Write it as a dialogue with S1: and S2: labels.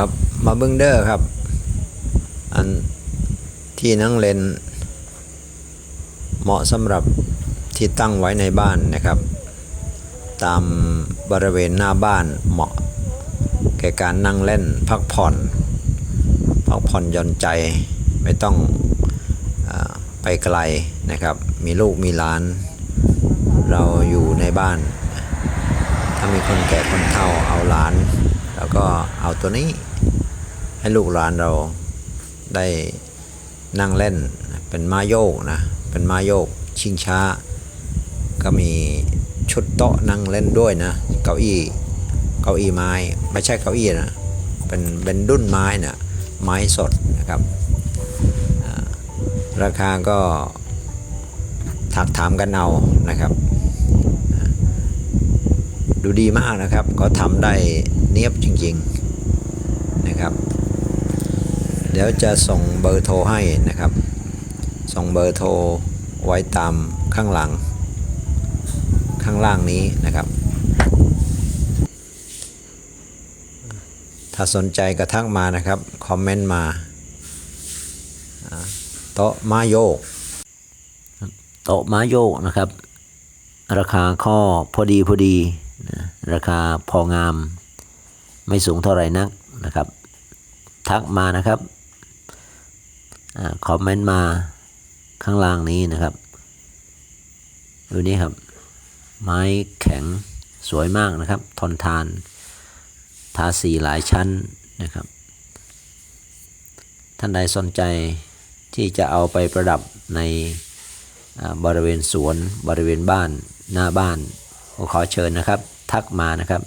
S1: ครับมาเบิ้งเด้อครับ อันที่นั่งเล่นเหมาะสำหรับที่ตั้งไว้ในบ้านนะครับ ตามบริเวณหน้าบ้านเหมาะ แก่การนั่งเล่นพักผ่อน พักผ่อนย่อนใจไม่ต้องอไปไกลนะครับ มีลูกมีหลาน เราอยู่ในบ้าน ถ้ามีคนแก่คนเฒ่าเอาหลาน แล้วก็เอาตัวนี้ให้ลูกหลานเราได้นั่งเล่นเป็นม้าโยกนะ เป็นม้าโยกชิงช้า ก็มีชุดโต๊ะนั่งเล่นด้วยนะ เก้าอี้เก้าอี้ไม้ไม่ใช่เก้าอี้นะเป็นเป็นดุ้นไม้นะไม้สดนะครับ ราคาก็ถักถามกันเอานะครับ ดูดีมากนะครับเขาทำได้เนียบจริงๆนะครับ เดี๋ยวจะส่งเบอร์โทรให้นะครับ ส่งเบอร์โทรไว้ตามข้างหลัง ข้างล่างนี้นะครับ ถ้าสนใจก็ทักมานะครับ คอมเมนต์มาโต๊ะมาโยก
S2: โต๊ะม้าโยกนะครับ ราคาข้อพอดีพอดี ราคาพองาม ไม่สูงเท่าไหร่นักนะครับ ทักมานะครับอคอมเมนต์มาข้างล่างนี้นะครับ ดูนี่ครับ ไม้แข็งสวยมากนะครับ ทนทาน ทาสีหลายชั้นนะครับ ท่านใดสนใจที่จะเอาไปประดับในบริเวณสวนบริเวณบ้านหน้าบ้านขอเชิญนะครับ ทักมานะครับ